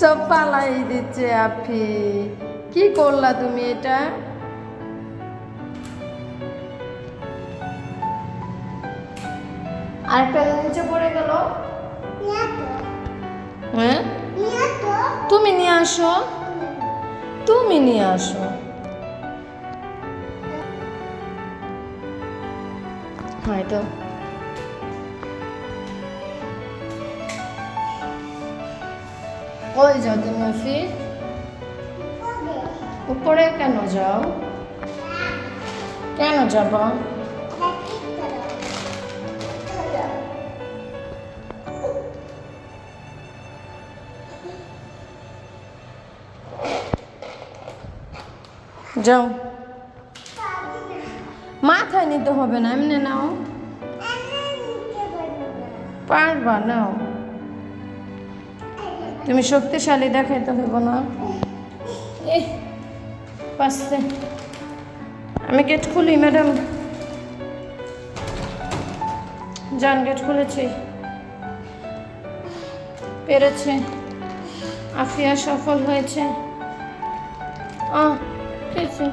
জ্বালাই দিচ্ছে আফি কি করলা তুমি এটা? আর আরেকটা নিচে পড়ে গেল। হ্যাঁ? তুমি নিয়ে আসো। তুমি নিয়ে আসো। হয়তো ওই যাও তুমি আফি উপরে কেন যাও? কেন যাব? যাও। মাথায় নিতে হবে না, এমনি নাও। পারবা, নাও। তুমি শক্তিশালী দেখাইতে হইব না। পাশে আমি গেট খুলি ম্যাডাম যান গেট খুলেছি। পেরেছে। আফিয়া সফল হয়েছে। আহ ঠিক আছে